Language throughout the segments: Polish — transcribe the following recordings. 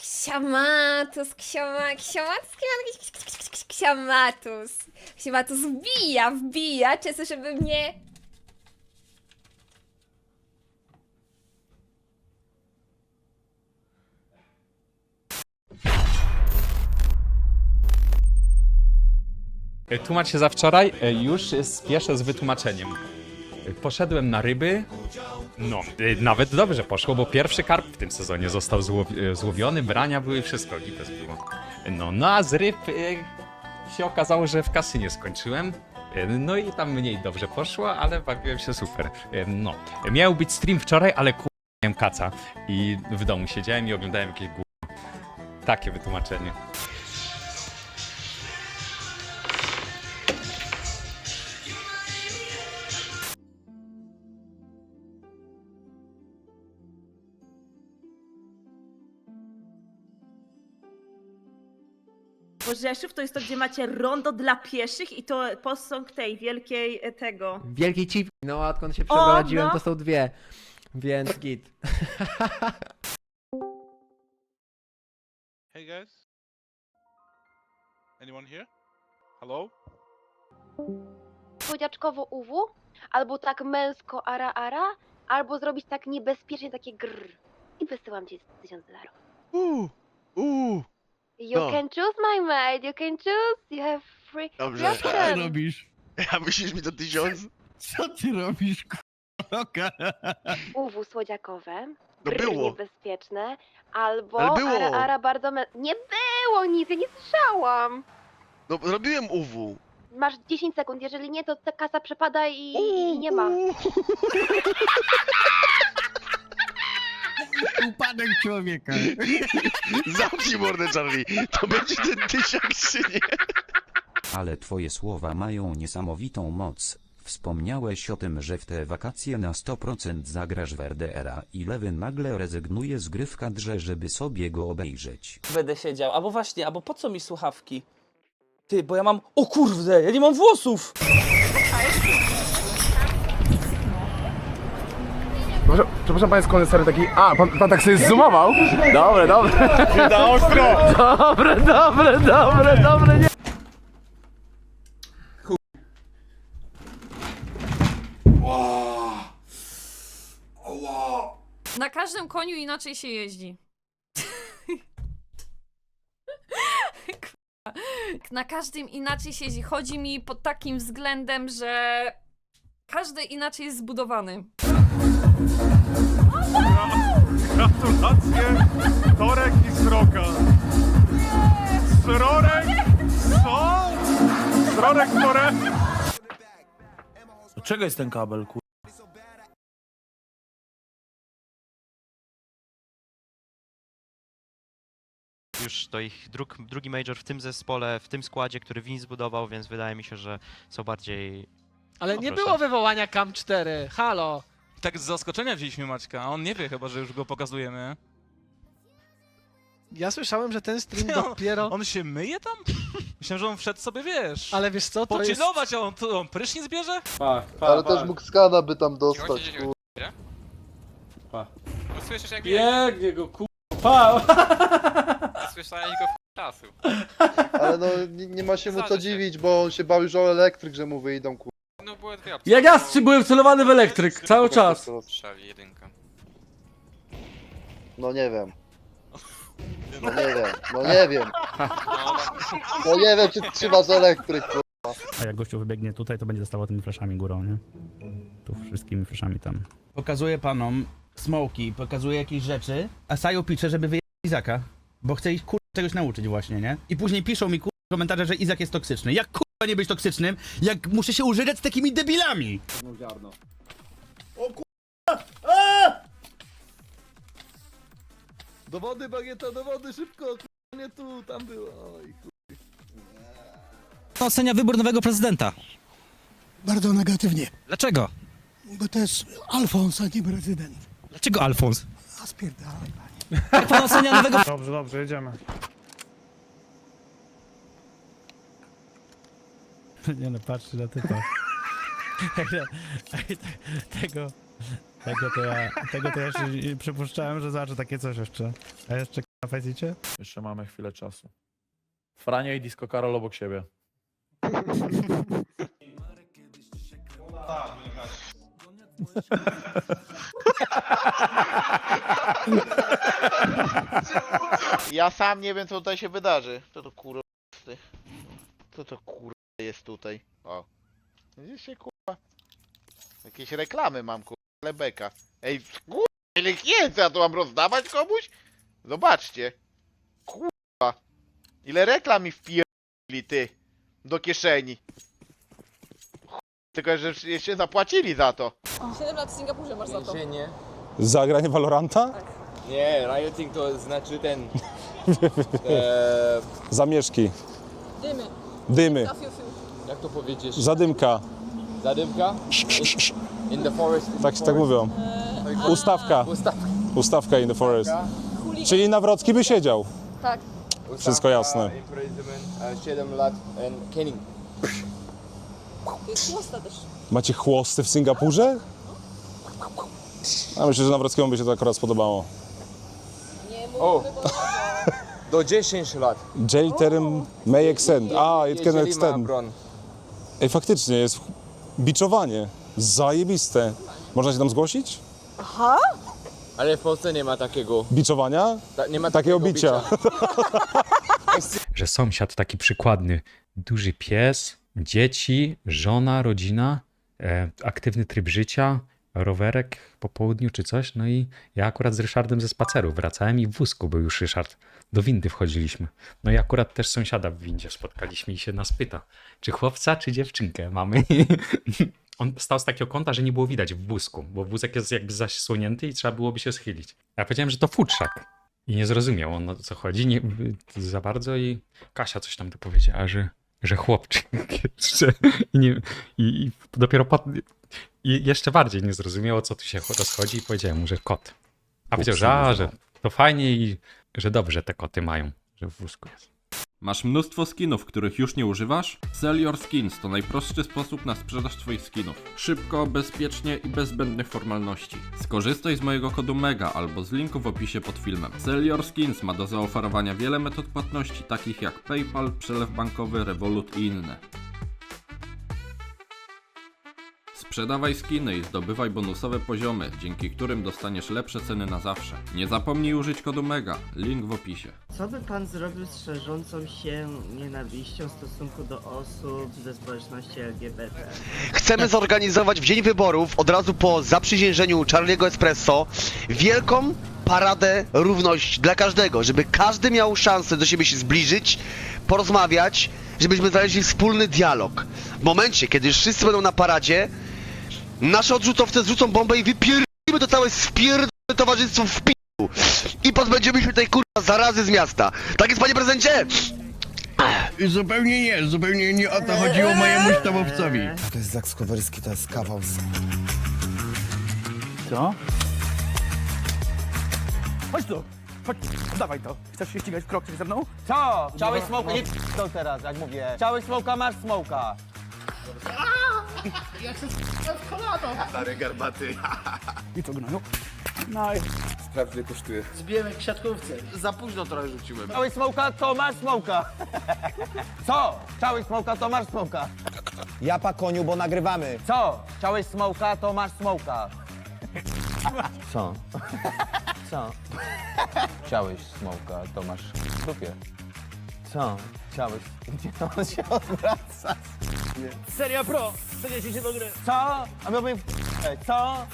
Ksiamatus, ksiama, ksiamatus, ksiamatus, ksiamatus. Ksiamatus wbija, wbija, często, żeby mnie... Tłumacz się za wczoraj, e, już spieszę z wytłumaczeniem. Poszedłem na ryby, no e, nawet dobrze poszło, bo pierwszy karp w tym sezonie został e, złowiony, brania były, wszystko gipes było. No, no a z ryb e, się okazało, że w kasynie skończyłem. No i tam mniej dobrze poszło, ale bawiłem się super. No, miał być stream wczoraj, ale ku... kaca i w domu siedziałem i oglądałem jakieś gó... Takie wytłumaczenie. Bo Rzeszów to jest to, gdzie macie rondo dla pieszych i to posąg tej wielkiej e, tego. Wielkiej cip. No, a odkąd się przeprowadziłem, no. to są dwie. Więc git. Hey guys. Anyone here? Hello? słodziaczkowo uwu, albo tak męsko ara ara, albo zrobić tak niebezpiecznie takie grr. I wysyłam ci 1000 dolarów. Ooh! Ooh! You No. can choose my mate, you can choose, you have free Dobrze. Co ty robisz? A myślisz mi to tysiąc? Co ty robisz, k***a? Uwu słodziakowe, No było. niebezpieczne, albo Ale było. ara ara bardzo mę... Nie było nic, ja nie słyszałam. No robiłem UW. Masz 10 sekund, jeżeli nie, to ta kasa przepada i, i nie ma. Upadek człowieka. Zamknij mordę, Charlie. To będzie ten tysiąc, czy nie? Ale twoje słowa mają niesamowitą moc. Wspomniałeś o tym, że w te wakacje na 100% zagrasz w RDR-a i Lewyn nagle rezygnuje z gry w kadrze, żeby sobie go obejrzeć. będę siedział. Albo właśnie, albo po co mi słuchawki? Ty, bo ja mam. O kurde, ja nie mam włosów! Przepraszam, przepraszam panie kondensery taki. A, pan, pan tak sobie zoomował? Dobre, dobre. Na ostro! Dobre, dobre, dobre, dobre, nie. Na każdym koniu inaczej się jeździ. Kurwa. Na każdym inaczej się jeździ. Chodzi mi pod takim względem, że każdy inaczej jest zbudowany. Gratulacje, Torek i Sroka. Srorek? Co? Srorek, Torek? Do czego jest ten kabel, kur... już to ich drug, drugi major w tym zespole, w tym składzie, który Win zbudował, więc wydaje mi się, że są bardziej... Ale No nie proszę. było wywołania Cam 4. Halo. Tak z zaskoczenia wzięliśmy Maćka, a on nie wie chyba, że już go pokazujemy. Ja słyszałem, że ten stream No, dopiero... On się myje tam? Myślałem, że on wszedł sobie, wiesz, Ale wiesz co, to jest... pochillować, a on, to on prysznic bierze? Ale też mógł skana by tam dostać, kur... Słyszysz jak Biegnie go, kurwa. Słyszałem go w czasu. Ale no, nie, nie ma się mu co dziwić, bo on się bał już o elektryk, że mu wyjdą, kur... No były dwie opcje. Jak ja byłem celowany w elektryk, cały czas. Strzeli jedynka. No nie wiem. No nie wiem, no nie wiem. No nie wiem, czy trzymasz elektryk, kur... A jak gościu wybiegnie tutaj, to będzie dostawał tymi fleszami górą, nie? Tu wszystkimi fleszami tam. Pokazuję panom smoki, pokazuję jakieś rzeczy, a Sajo pisze, żeby wyjechać Izaka, bo chce ich kur... czegoś nauczyć właśnie, nie? I później piszą mi kur... komentarze, że Izak jest toksyczny. Jak kurwa nie być toksycznym, jak muszę się użygać z takimi debilami? Do wody, bagieta, do wody, szybko, kur... nie tu, tam było. Oj, kur... Ocenia wybór nowego prezydenta. Bardzo negatywnie, Dlaczego? bo to jest Alfons, a nie prezydent. Dlaczego Alfons? A spierdalaj. Jak pan ocenia nowego... Dobrze, dobrze, jedziemy. Nie no, patrzcie na typa. tego, tego to ja, tego to ja jeszcze nie przypuszczałem, że zobaczę takie coś jeszcze. A jeszcze na fejsicie? Jeszcze mamy chwilę czasu. Frania i Disco Karol obok siebie. Ja sam nie wiem, co tutaj się wydarzy. Co to kurwa? Co to kurwa jest tutaj? O. Widzicie kurwa? Jakieś reklamy mam kurwa, ale beka. Ej, kurwa, ile ich jest? Ja to mam rozdawać komuś? Zobaczcie. Kurwa. Ile reklam mi wpierdli ty. Do kieszeni. Chuj, Tylko, że jeszcze zapłacili za to. 7 lat w Singapurze masz za to. Zagranie Valoranta? Nie, rioting to znaczy ten... Zamieszki, Dymy. dymy, Na fiu, fiu. Jak to powiedzieć? zadymka. Zadymka? In the forest. Tak, tak mówią. Ustawka. Ustawka in the forest. Czyli Nawrocki by siedział. Tak. Wszystko jasne. Imprisonment, 7 lat and caning. Chłosta też. Macie chłosty w Singapurze? A myślę, że Nawrockiemu by się to akurat spodobało. Nie O. Do 10 lat. Jail term may extend. A, it can extend. Ej, faktycznie, jest biczowanie. Zajebiste. Można się tam zgłosić? Ale w Polsce nie ma takiego... Biczowania? Ta, nie ma Takiego takiego bicia. Że sąsiad taki przykładny, duży pies, dzieci, żona, rodzina, e, aktywny tryb życia, rowerek po południu czy coś. No i ja akurat z Ryszardem ze spaceru wracałem i w wózku był już Ryszard. Do windy wchodziliśmy. No i akurat też sąsiada w windzie spotkaliśmy i się nas pyta, czy chłopca, czy dziewczynkę mamy. On stał z takiego kąta, że nie było widać w wózku, bo wózek jest jakby zasłonięty i trzeba byłoby się schylić. Ja powiedziałem, że to futrzak. I nie zrozumiał on o co chodzi nie, za bardzo i Kasia coś tam dopowiedziała, że, że chłopczyk i, nie, i, i dopiero po, i jeszcze bardziej nie zrozumiał o co tu się rozchodzi i powiedziałem mu, że kot. A powiedział, że, a, że to fajnie i że dobrze te koty mają, że w wózku jest. Masz mnóstwo skinów, których już nie używasz? Sell Your Skins to najprostszy sposób na sprzedaż Twoich skinów. Szybko, bezpiecznie i bez zbędnych formalności. Skorzystaj z mojego kodu MEGA albo z linku w opisie pod filmem. Sell Your Skins ma do zaoferowania wiele metod płatności, takich jak PayPal, przelew bankowy, Revolut i inne. Sprzedawaj skiny i zdobywaj bonusowe poziomy, dzięki którym dostaniesz lepsze ceny na zawsze. Nie zapomnij użyć kodu MEGA, link w opisie. Co by pan zrobił z szerzącą się nienawiścią w stosunku do osób ze społeczności LGBT? Chcemy zorganizować w dzień wyborów, od razu po zaprzysiężeniu Charlie'ego Espresso, wielką paradę równość dla każdego, żeby każdy miał szansę do siebie się zbliżyć, porozmawiać, żebyśmy znaleźli wspólny dialog. W momencie, kiedy już wszyscy będą na paradzie, nasze odrzutowce zrzucą bombę i wypierdzimy to całe spierdolone towarzystwo w pi***u. I pozbędziemy się tej kurwa zarazy z miasta. Tak jest, panie prezydencie? Zupełnie nie, zupełnie nie o to chodziło mojemu sztabowcowi. To jest Zak Skowerski, to jest kawał z... Co? Chodź tu! Chodź, dawaj to. Chcesz się ścigać w krokcie ze mną? Co? Chciałeś smoka? Nie to teraz, jak mówię. Chciałeś smoka, masz smoka. Stary garbaty. I co, gnoju? No i... Sprawdzę kosztuje. Zbiłem jak w siatkówce. Za późno trochę rzuciłem. Chciałeś smoka, to masz smoka. Co? Chciałeś smoka, to masz smoka. Ja pa koniu, bo nagrywamy. Co? Chciałeś smoka, to masz smoka. Co? Co? Chciałeś smoka, to masz w dupie. Co? Chciałeś... Gdzie on się odwraca? Seria Pro, przeniesie się do gry. Co? A my mówimy Co?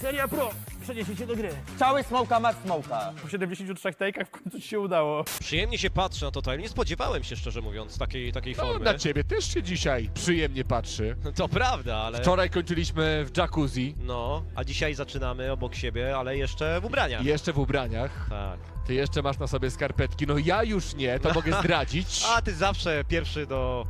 Seria Pro, przeniesie się do gry. Chciałeś smoka, masz smoka. Po 73 tejkach w końcu ci się udało. Przyjemnie się patrzy na to time. Nie spodziewałem się, szczerze mówiąc, takiej, takiej formy. Na ciebie też się dzisiaj przyjemnie patrzy. To prawda, ale... Wczoraj kończyliśmy w jacuzzi, No, a dzisiaj zaczynamy obok siebie, ale jeszcze w ubraniach. jeszcze w ubraniach. Tak. Ty jeszcze masz na sobie skarpetki, no ja już nie, to mogę zdradzić. A ty zawsze pierwszy do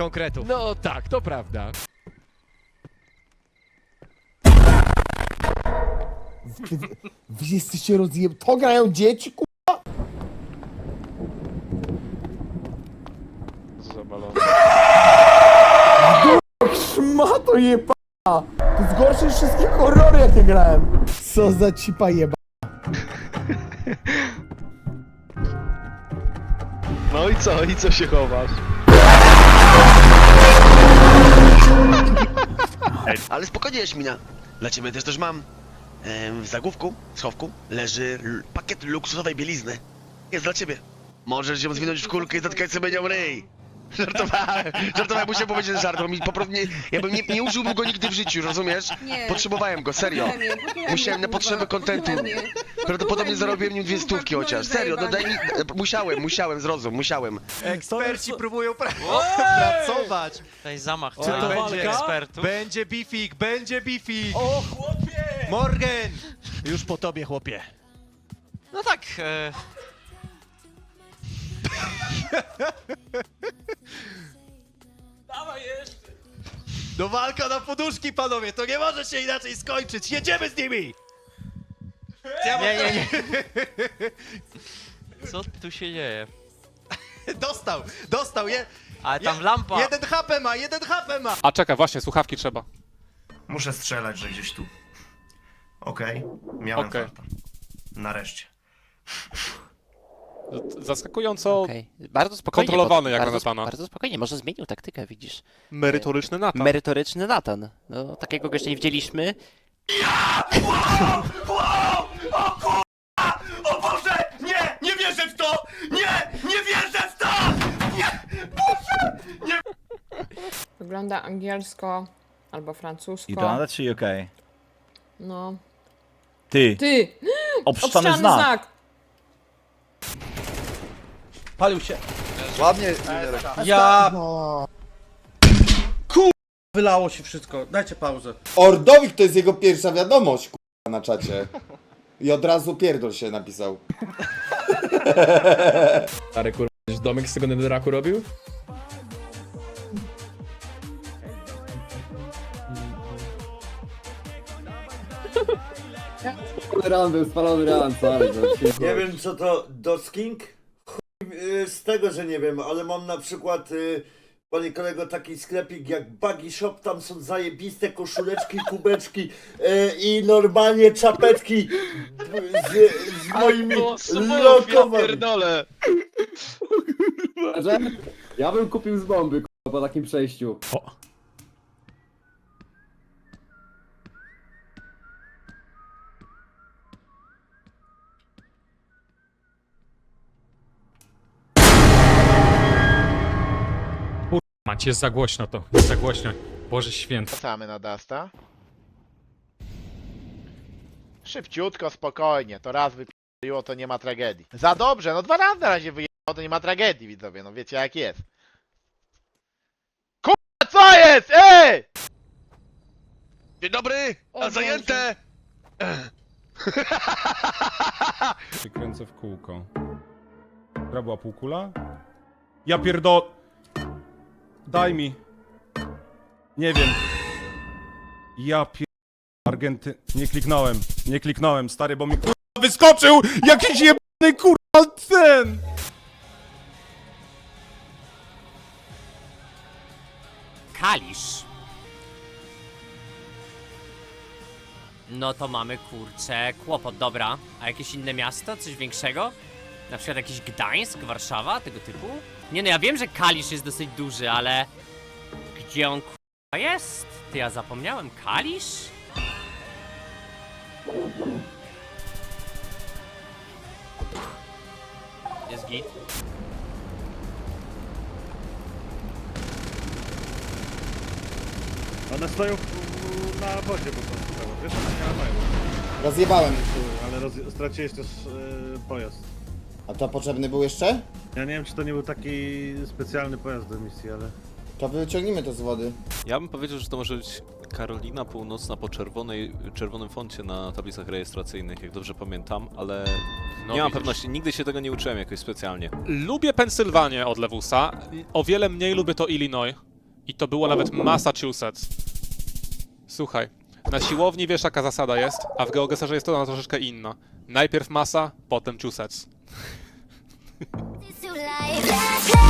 konkretów. No tak, to prawda. Wy jesteście rozjeb... To grają dzieci, ku... Zawalony. Szmato jeba! To jest gorsze niż wszystkie horrory, jakie grałem. Co za cipa jeba. No i co? I co się chowasz? Ale spokojnie, Jaśmina. Dla ciebie też też mam. W zagłówku, schowku, leży l- pakiet luksusowej bielizny. Jest dla ciebie. Możesz ją zwinąć w kulkę i zatkać sobie nią ryj. Żartowałem, żartowałem, musiałem powiedzieć żart, bo mi po prostu nie, ja bym nie, nie użyłbym go nigdy w życiu, rozumiesz? Nie. Potrzebowałem go, serio. Posłuchaj mnie, posłuchaj Musiałem mnie, na potrzeby kontentu. posłuchaj mnie. Prawdopodobnie zarobiłem nim dwie stówki chociaż. Serio, no daj mi... zajebany. Musiałem, musiałem, zrozum, musiałem. Eksperci próbują pracować. Tutaj zamach, Czy to walka? ekspertów. Będzie bifik, będzie bifik! O chłopie! Morgan! Już po tobie, chłopie. No tak, e, Do walka na poduszki, panowie, to nie może się inaczej skończyć. Jedziemy z nimi! nie, nie, nie. Co tu się dzieje? Dostał, dostał, je, Ale tam je- lampa. jeden HP ma, jeden HP ma! A czekaj, właśnie, słuchawki trzeba. Muszę strzelać, że gdzieś tu. Okej, miałem Okej. farta. Nareszcie. Zaskakująco Bardzo spokojnie. kontrolowany bo- jak na bardzo, Natana. Bardzo spokojnie, może zmienił taktykę, widzisz. merytoryczny Natan. Merytoryczny Natan. No, takiego gościa nie widzieliśmy. O Boże! Nie! Nie wierzę w to! Nie! Nie wierzę w to! Wygląda angielsko albo francusko. Irlanda czy UK? No. Ty! Ty! Obszczany znak! Palił się. Ładnie, Ja... Kur... Wylało się wszystko. Dajcie pauzę. Ordowik to jest jego pierwsza wiadomość, kurwa, na czacie. I od razu pierdol się napisał. Stary kurwa, domek z tego netherraku robił? Ran był spalony ran, sorry. Nie wiem co to Dosking? Y, Z tego, że nie wiem, ale mam na przykład, y, panie kolego, taki sklepik jak Buggy Shop, tam są zajebiste koszuleczki, kubeczki y, i normalnie czapeczki z, z moimi logowami. Ja bym kupił z bomby, po takim przejściu. Macie, jest za głośno to, jest za głośno. Boże święty. Wracamy na Dasta. Szybciutko, spokojnie, to raz wypiło, to nie ma tragedii. Za dobrze, no dwa razy na razie wyjechało, to nie ma tragedii, widzowie, no wiecie jak jest. Kurwa, co jest, ej! Dzień dobry! A zajęte! Kręcę w kółko. Która była półkula? Ja pierdol... Daj mi. Nie wiem. Ja pier... Argenty... Nie kliknąłem. Nie kliknąłem, stary, bo mi kurwa wyskoczył jakiś jebany kurwa ten! Kalisz. No to mamy kurczę kłopot, dobra. A jakieś inne miasto? Coś większego? Na przykład jakiś Gdańsk, Warszawa, tego typu? Nie no, ja wiem, że Kalisz jest dosyć duży, ale... Gdzie on kurwa jest? Ty, ja zapomniałem. Kalisz? Jest git. One stoją na wodzie po prostu, wiesz, one nie latają. Rozjebałem. Ale straciłeś też pojazd. A to potrzebny był jeszcze? Ja nie wiem, czy to nie był taki specjalny pojazd do misji, ale... To wyciągnijmy to z wody. Ja bym powiedział, że to może być Karolina Północna po czerwonej, czerwonym foncie na tablicach rejestracyjnych, jak dobrze pamiętam, ale No, nie mam widzisz. pewności, nigdy się tego nie uczyłem jakoś specjalnie. Lubię Pensylwanię od Lewusa, o wiele mniej lubię to Illinois. I to było nawet Massachusetts. Słuchaj, na siłowni wiesz jaka zasada jest, a w GeoGuessrze jest to troszeczkę inna. Najpierw masa, potem Massachusetts. Too late.